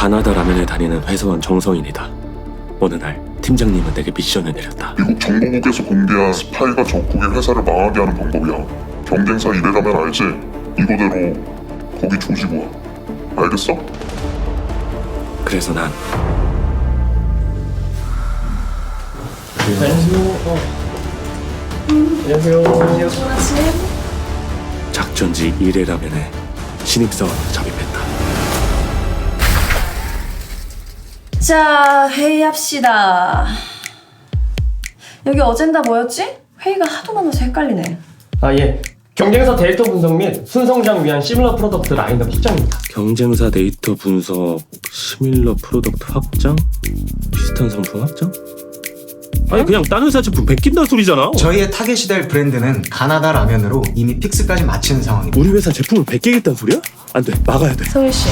가나다 라면에 다니는 회사원 정성인이다. 어느 날 팀장님은 내게 미션을 내렸다. 미국 정보국에서 공개한 스파이가 적국의 회사를 망하게 하는 방법이야. 경쟁사 이래라면 알지? 이거대로 거기 조지고 와. 알겠어? 그래서 난 작전지 1회 라면에 신입사원으로 잠입했다. 자, 회의합시다. 여기 어젠다 뭐였지? 회의가 하도 많아서 헷갈리네. 아 예. 경쟁사 데이터 분석 및 순성장 위한 시뮬러 프로덕트 라인업 확장입니다. 경쟁사 데이터 분석, 시밀러 프로덕트 확장, 비슷한 상품 확장? 아니 그냥 딴 회사 제품 베낀다는 소리잖아. 저희의 타겟이 될 브랜드는 가나다 라면으로 이미 픽스까지 마친 상황입니다. 우리 회사 제품을 베끼겠다는 소리야? 안 돼, 막아야 돼. 성일 씨,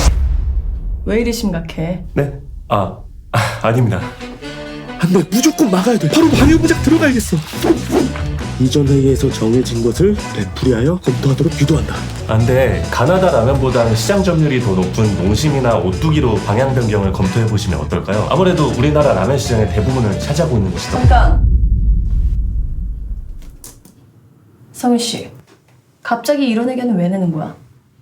왜 이리 심각해? 네? 아, 아 아닙니다. 안 돼, 무조건 막아야 돼. 바로 방해부작 들어가야겠어. 이전 회의에서 정해진 것을 되풀이하여 검토하도록 유도한다. 안돼 가나다 라면보다는 시장 점유율이 더 높은 농심이나 오뚜기로 방향 변경을 검토해 보시면 어떨까요? 아무래도 우리나라 라면 시장의 대부분을 차지하고 있는 곳이다. 잠깐. 성일 씨, 갑자기 이런 의견은 왜 내는 거야?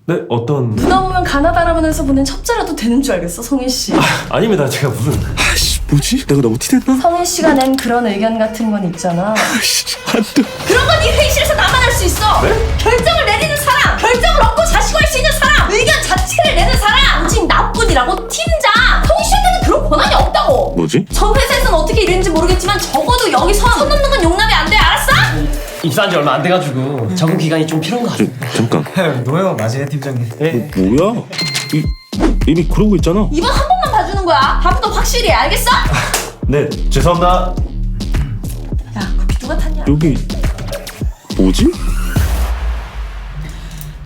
네 어떤? 누가 보면 가나다 라면에서 보낸 첩자라도 되는 줄 알겠어, 성일 씨. 아닙니다. 제가 무슨 아씨, 뭐지? 내가 너무 티냈나? 성일 씨가 낸 그런 의견 같은 건 있잖아. 아씨, 안 돼. 그런 건 이 회의실에서 나만 할 수 있어. 결정을 내리는 사람, 결정을 얻고 자시고 할 수 있는 사람, 의견 자체를 내는 사람. 오직 나뿐이라고 팀장. 성일 씨한테는 그런 권한이 없다고. 뭐지? 저 회사에서는 어떻게 이랬는지 모르겠지만 적어도 여기서 손 넘는 건 용납이 안 돼? 입사한 지 얼마 안 돼가지고 적응 기간이 좀 필요한 것 같습니다. 잠깐. 노예요 맞아요 팀장님. 예. 뭐야? 이, 이미 그러고 있잖아. 이번 한 번만 봐주는 거야. 다음부터 확실히 해, 알겠어? 네 죄송합니다. 야, 커피 누가 탔냐? 여기 뭐지?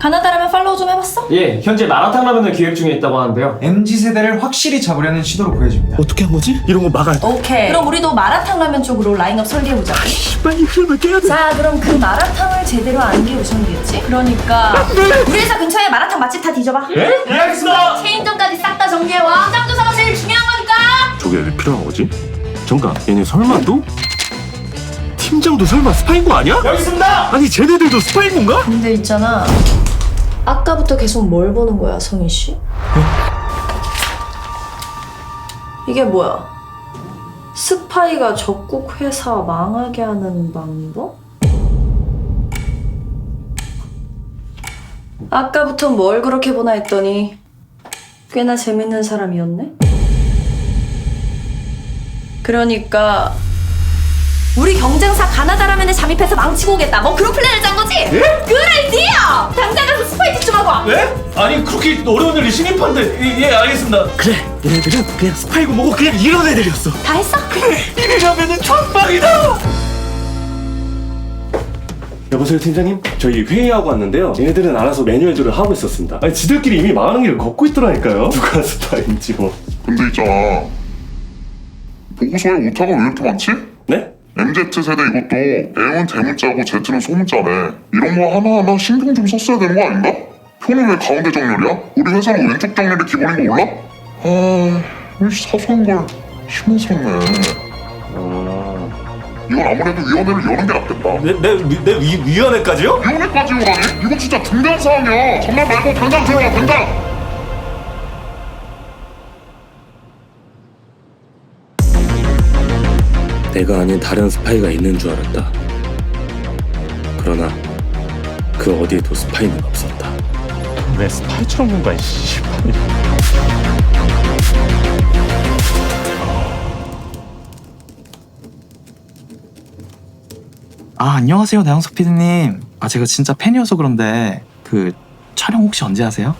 가나다라면 팔로우 좀 해봤어? 예, 현재 마라탕 라면을 기획 중에 있다고 하는데요. MZ 세대를 확실히 잡으려는 시도로 보여집니다. 어떻게 한 거지? 이런 거 막아야 돼. 오케이. 그럼 우리도 마라탕 라면 쪽으로 라인업 설계해보자. 빨리 흐름을 깨야 돼. 자, 그럼 그 마라탕을 제대로 안 개우셨겠지? 그러니까 우리 회사 근처에 마라탕 맛집 다 뒤져봐. 예? 예 알겠습니다. 체인점까지 싹 다 정리해와. 시장 조사가 제일 중요한 거니까. 저게 왜 필요한 거지? 잠깐, 얘네 설마 또? 팀장도 설마 스파인 거 아니야? 여기 있습니다. 아니 쟤네들도 스파인 건가? 근데 있잖아. 아까부터 계속 뭘 보는 거야, 성희 씨? 이게 뭐야? 스파이가 적국 회사 망하게 하는 방법? 아까부터 뭘 그렇게 보나 했더니 꽤나 재밌는 사람이었네. 그러니까 우리 경쟁사 가나다 라면에 잠입해서 망치고 오겠다. 뭐 그런 플랜을 짠 거지? 그래, 니야! 당장 가서 스파이티 좀 하고 와. 네? 아니 그렇게 어려운 일이 신입한데 예, 예 알겠습니다. 그래, 얘네들은 그냥 스파이고 뭐고 그냥 이런 애들이었어. 다 했어? 이러면은 천방이다. 여보세요 팀장님? 저희 회의하고 왔는데요. 얘네들은 알아서 매뉴얼들을 하고 있었습니다. 아니 지들끼리 이미 망하는 길을 걷고 있더라니까요. 누가 스파인지 뭐. 근데 있잖아. 보고서에 오타가 왜 이렇게 많지? 네? MZ세대 이것도 M은 대문자고 Z는 소문자네. 이런 거 하나하나 신경 좀 썼어야 되는 거 아닌가? 표는 왜 가운데 정렬이야? 우리 회사는 왼쪽 정렬이 기본인 거 몰라? 아, 이 사소한 걸 신경쓰네. 이건 아무래도 위원회를 여는 게 낫겠다. 내내내 위원회까지요? 위원회까지 오라니? 이거 진짜 중대한 사항이야. 정말 말고 당장 들어와, 당장! 내가 아닌 다른 스파이가 있는 줄 알았다. 그러나 그 어디에도 스파이는 없었다. 왜 스파이처럼 군 거야? 씨. 아 안녕하세요 나영석 PD님 아 제가 진짜 팬이어서 그런데 그 촬영 혹시 언제 하세요?